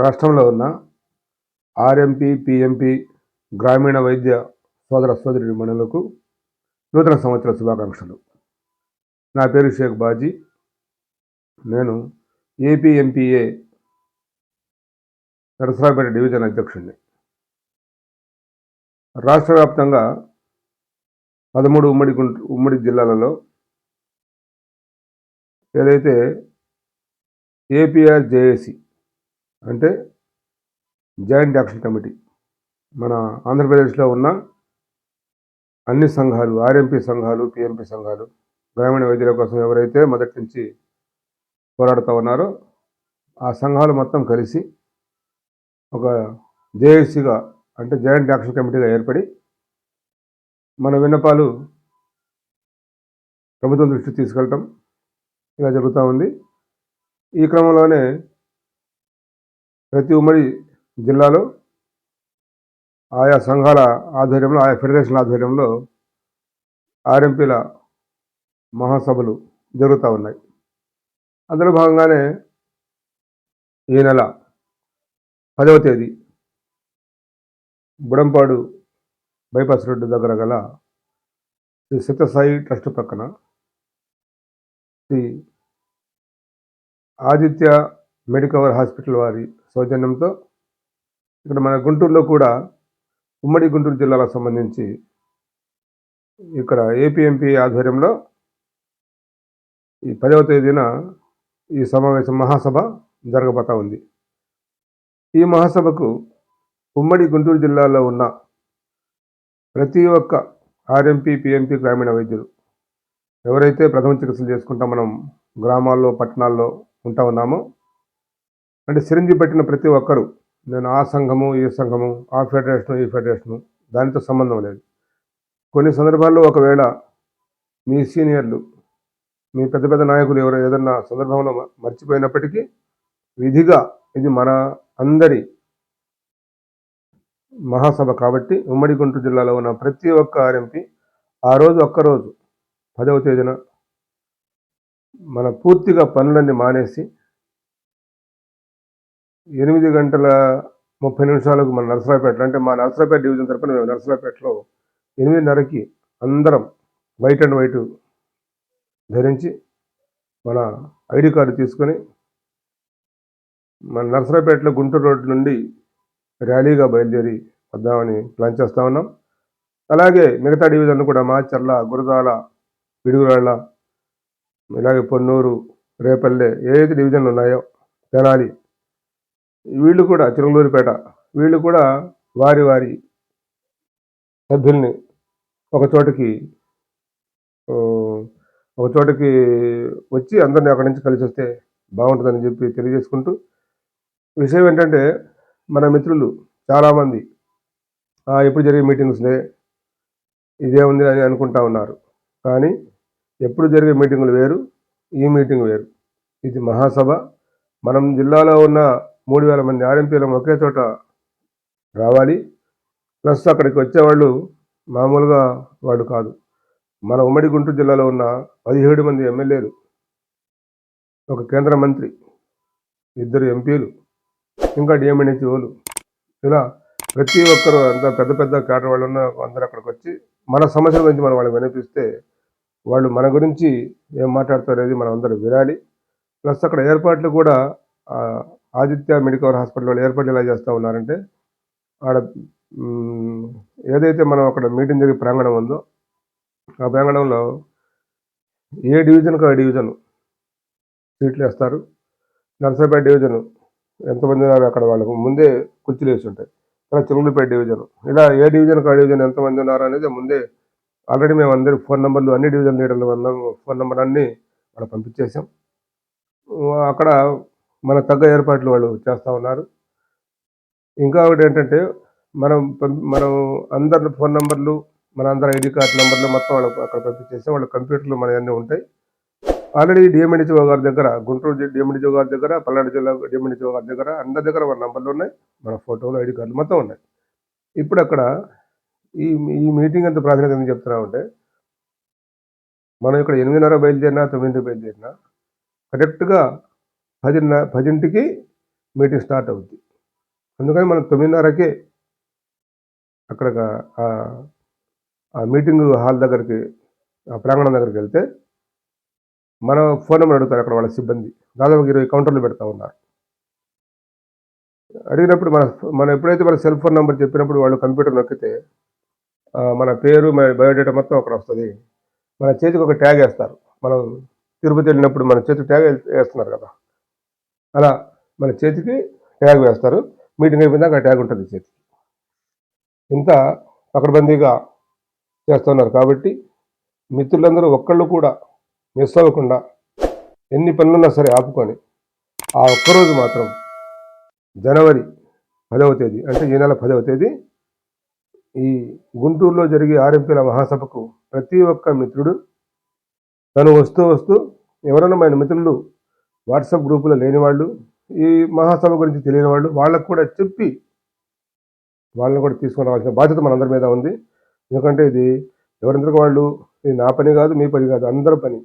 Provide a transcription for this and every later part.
రాష్ట్రంలో ఉన్న RMP PMP గ్రామీణ వైద్య సోదర సోదరి మణులకు నూతన సంవత్సర శుభాకాంక్షలు. నా పేరు షేక్ బాజీ. నేను ఏపీఎంపీఏ నరసరావుపేట డివిజన్ అధ్యక్షుడిని. రాష్ట్ర వ్యాప్తంగా పదమూడు ఉమ్మడి గుంట ఉమ్మడి జిల్లాలలో ఏదైతే ఏపీఆర్ జేఏసీ అంటే జాయింట్ యాక్షన్ కమిటీ. మన ఆంధ్రప్రదేశ్లో ఉన్న అన్ని సంఘాలు ఆర్ఎంపీ సంఘాలు పిఎంపీ సంఘాలు గ్రామీణ వైద్యుల కోసం ఎవరైతే మొదటి నుంచి పోరాడుతూ ఉన్నారో ఆ సంఘాలు మొత్తం కలిసి ఒక జేఏసీగా అంటే జాయింట్ యాక్షన్ కమిటీగా ఏర్పడి మన విన్నపాలు ప్రభుత్వం దృష్టికి తీసుకెళ్ళటం ఇలా జరుగుతూ ఉంది. ఈ క్రమంలోనే ప్రతి ఉమ్మడి జిల్లాలో ఆయా సంఘాల ఆధ్వర్యంలో ఆయా ఫెడరేషన్ ఆధ్వర్యంలో ఆర్ఎంపీల మహాసభలు జరుగుతూ ఉన్నాయి. అందులో భాగంగానే ఈ నెల పదవ తేదీ బుడంపాడు బైపాస్ రోడ్డు దగ్గర గల శ్రీ సత్యసాయి ట్రస్ట్ పక్కన శ్రీ ఆదిత్య మెడికవర్ హాస్పిటల్ వారి సౌజన్యంతో ఇక్కడ మన గుంటూరులో కూడా ఉమ్మడి గుంటూరు జిల్లాలకు సంబంధించి ఇక్కడ ఏపీఎంపీ ఆధ్వర్యంలో ఈ పదవ తేదీన ఈ సమావేశం మహాసభ జరగబోతా ఉంది. ఈ మహాసభకు ఉమ్మడి గుంటూరు జిల్లాలో ఉన్న ప్రతి ఒక్క ఆర్ఎంపీ పిఎంపీ గ్రామీణ వైద్యులు ఎవరైతే ప్రథమ చికిత్సలు చేసుకుంటా మనం గ్రామాల్లో పట్టణాల్లో ఉంటా ఉన్నామో అంటే సిరంజి పెట్టిన ప్రతి ఒక్కరూ నేను ఆ సంఘము ఈ సంఘము ఆ ఫెడరేషను ఈ ఫెడరేషను దానితో సంబంధం లేదు. కొన్ని సందర్భాల్లో ఒకవేళ మీ సీనియర్లు మీ పెద్ద పెద్ద నాయకులు ఎవరు ఏదన్నా సందర్భంలో మర్చిపోయినప్పటికీ విధిగా ఇది మన అందరి మహాసభ కాబట్టి ఉమ్మడి గుంటూరు జిల్లాలో ఉన్న ప్రతి ఒక్క ఆర్ఎంపీ ఆ రోజు ఒక్కరోజు పదవ తేదీన మన పూర్తిగా పనులన్నీ మానేసి ఎనిమిది గంటల ముప్పై నిమిషాలకు మన నర్సరాపేట అంటే మా నరసరాపేట డివిజన్ తరపున మేము నరసరాపేటలో ఎనిమిదిన్నరకి అందరం వైట్ అండ్ వైట్ ధరించి మన ఐడి కార్డు తీసుకొని మన నరసరాపేటలో గుంటూరు రోడ్డు నుండి ర్యాలీగా బయలుదేరి వద్దామని ప్లాన్ చేస్తూ ఉన్నాం. అలాగే మిగతా డివిజన్లు కూడా మాచర్ల గురదాల పిడుగురాళ్ళ ఇలాగే పొన్నూరు రేపల్లె ఏ డివిజన్లు ఉన్నాయో తెనాలి వీళ్ళు కూడా చిరులూరిపేట వీళ్ళు కూడా వారి వారి సభ్యుల్ని ఒక చోటకి ఒక చోటకి వచ్చి అందరినీ అక్కడి నుంచి కలిసి వస్తే బాగుంటుందని చెప్పి తెలియజేసుకుంటూ విషయం ఏంటంటే మన మిత్రులు చాలామంది ఎప్పుడు జరిగే మీటింగ్స్నే ఇదే ఉంది అని అనుకుంటా ఉన్నారు. కానీ ఎప్పుడు జరిగే మీటింగులు వేరు ఈ మీటింగ్ వేరు. ఇది మహాసభ. మనం జిల్లాలో ఉన్న మూడు వేల మంది ఆర్ఎంపీలు ఒకే చోట రావాలి. ప్లస్ అక్కడికి వచ్చేవాళ్ళు మామూలుగా వాళ్ళు కాదు. మన ఉమ్మడి గుంటూరు జిల్లాలో ఉన్న పదిహేడు మంది ఎమ్మెల్యేలు ఒక కేంద్ర మంత్రి ఇద్దరు ఎంపీలు ఇంకా డిఎంఎన్హెచ్ఓలు. ఇలా ప్రతి ఒక్కరు అంత పెద్ద పెద్ద కేటర్ వాళ్ళు ఉన్న అందరూ అక్కడికి వచ్చి మన సమస్యల గురించి మనం వాళ్ళకి వినిపిస్తే వాళ్ళు మన గురించి ఏం మాట్లాడతారు అనేది మనం అందరూ వినాలి. ప్లస్ అక్కడ ఏర్పాట్లు కూడా ఆదిత్య మెడికల్ హాస్పిటల్ వాళ్ళు ఏర్పాట్లు ఎలా చేస్తూ ఉన్నారంటే ఆడ ఏదైతే మనం అక్కడ మీటింగ్ జరిగే ప్రాంగణం ఉందో ఆ ప్రాంగణంలో ఏ డివిజన్కి ఆ డివిజన్ సీట్లు వేస్తారు నర్సరాపేట డివిజన్ ఎంతమంది ఉన్నారు అక్కడ వాళ్ళకు ముందే కుర్చీలు వేసి ఉంటాయి. అలా చిరుమలపేట డివిజన్. ఇలా ఏ డివిజన్కి ఆ డివిజన్ ఎంతమంది ఉన్నారు అనేది ముందే ఆల్రెడీ మేము అందరి ఫోన్ నెంబర్లు అన్ని డివిజన్ లీడర్లు ఫోన్ నెంబర్ అన్నీ వాళ్ళకి పంపించేసాం. అక్కడ మన తగ్గ ఏర్పాట్లు వాళ్ళు చేస్తూ ఉన్నారు. ఇంకా ఒకటి ఏంటంటే మనం మనం అందరి ఫోన్ నెంబర్లు మన అందరి ఐడి కార్డు నెంబర్లు మొత్తం వాళ్ళకి అక్కడ పంపించేసి వాళ్ళ కంప్యూటర్లు మన అన్నీ ఉంటాయి. ఆల్రెడీ డిఎంఎడిచో గారి దగ్గర గుంటూరు డిఎంఎడిచో గారి దగ్గర పల్నాడు జిల్లా డిఎంఎడిచో గారి దగ్గర అందరి దగ్గర మన నంబర్లు ఉన్నాయి. మన ఫోటోలు ఐడి కార్డులు మొత్తం ఉన్నాయి. ఇప్పుడు అక్కడ ఈ ఈ మీటింగ్ ఎంత ప్రాధాన్యత ఎందుకు చెప్తున్నామంటే మనం ఇక్కడ ఎనిమిదిన్నర బయలుదేరినా తొమ్మిదింటికి బయలుదేరినా కరెక్ట్గా పదిన్న పదింటికి మీటింగ్ స్టార్ట్ అవుద్ది. అందుకని మనం తొమ్మిదిన్నరకే అక్కడ ఆ- మీటింగ్ హాల్ దగ్గరికి ఆ ప్రాంగణం దగ్గరికి వెళ్తే మన ఫోన్ నెంబర్ అడుగుతారు అక్కడ వాళ్ళ సిబ్బంది. దాదాపు ఇరవై కౌంటర్లు పెడతా ఉన్నారు. అడిగినప్పుడు మన మనం ఎప్పుడైతే మన సెల్ ఫోన్ నెంబర్ చెప్పినప్పుడు వాళ్ళు కంప్యూటర్ నొక్కితే మన పేరు మన బయోడేటా మొత్తం అక్కడ వస్తుంది. మన చేతికి ఒక ట్యాగ్ వేస్తారు. మనం తిరుపతి వెళ్ళినప్పుడు మన చేతికి ట్యాగ్ వేస్తున్నారు కదా. అలా మన చేతికి ట్యాగ్ వేస్తారు. మీటింగ్ అయిపోయిందాక ఆ ట్యాగ్ ఉంటుంది చేతికి. ఇంత పకడ్బందీగా చేస్తున్నారు కాబట్టి మిత్రులందరూ ఒక్కళ్ళు కూడా మిస్ అవ్వకుండా ఎన్ని పనులున్నా సరే ఆపుకొని ఆ ఒక్కరోజు మాత్రం జనవరి పదవ తేదీ అంటే ఈ నెల పదవ తేదీ ఈ గుంటూరులో జరిగే ఆర్ఎంపీల మహాసభకు ప్రతి ఒక్క మిత్రుడు తను వస్తూ వస్తూ ఎవరైనా మన మిత్రులు వాట్సాప్ గ్రూపులో లేని వాళ్ళు ఈ మహాసభ గురించి తెలియని వాళ్ళు వాళ్ళకు కూడా చెప్పి వాళ్ళని కూడా తీసుకుని రావాల్సిన బాధ్యత మనందరి మీద ఉంది. ఎందుకంటే ఇది ఎవరందరికీ వాళ్ళు ఇది నా పని కాదు మీ పని కాదు అందరి పని.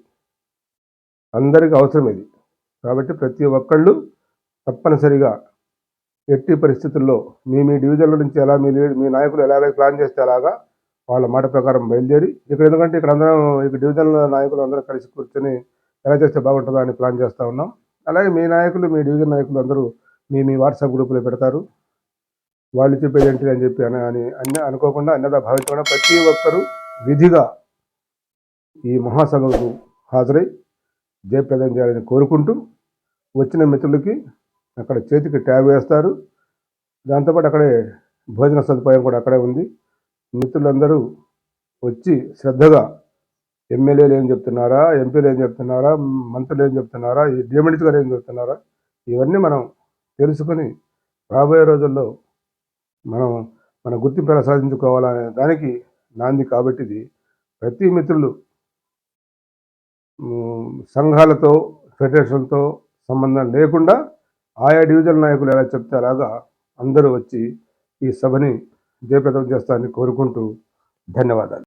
అందరికీ అవసరం ఇది. కాబట్టి ప్రతి ఒక్కళ్ళు తప్పనిసరిగా ఎట్టి పరిస్థితుల్లో మీ మీ డివిజన్ల నుంచి ఎలా మీ మీ నాయకులు ఎలాగ ప్లాన్ చేస్తే అలాగా వాళ్ళ మాట ప్రకారం బయలుదేరి ఇక్కడ ఎందుకంటే ఇక్కడ అందరం ఇక్కడ డివిజన్ల నాయకులు అందరూ కలిసి కూర్చొని ఎలా చేస్తే బాగుంటుందో అని ప్లాన్ చేస్తూ ఉన్నాం. అలాగే మీ నాయకులు మీ డివిజన్ నాయకులు అందరూ మీ మీ వాట్సాప్ గ్రూపులో పెడతారు. వాళ్ళు చెప్పేది ఏంటి అని చెప్పి అని అని అన్న అనుకోకుండా అన్నదా భావించకుండా ప్రతి ఒక్కరూ విధిగా ఈ మహాసభకు హాజరై జయప్రదం చేయాలని కోరుకుంటూ వచ్చిన మిత్రులకి అక్కడ చేతికి ట్యాగ్ వేస్తారు. దాంతోపాటు అక్కడే భోజన సదుపాయం కూడా అక్కడే ఉంది. మిత్రులందరూ వచ్చి శ్రద్ధగా ఎమ్మెల్యేలు ఏం చెప్తున్నారా ఎంపీలు ఏం చెప్తున్నారా మంత్రులు ఏం చెప్తున్నారా ఈ గారు ఏం చెప్తున్నారా ఇవన్నీ మనం తెలుసుకొని రాబోయే రోజుల్లో మనం మన గుర్తింపు ఎలా సాధించుకోవాలనే దానికి నాంది కాబట్టి ఇది. ప్రతి మిత్రులు సంఘాలతో ఫెడరేషన్తో సంబంధం లేకుండా ఆయా డివిజన్ నాయకులు ఎలా చెప్తే అలాగా అందరూ వచ్చి ఈ సభని జయప్రదం చేస్తారని కోరుకుంటూ ధన్యవాదాలు.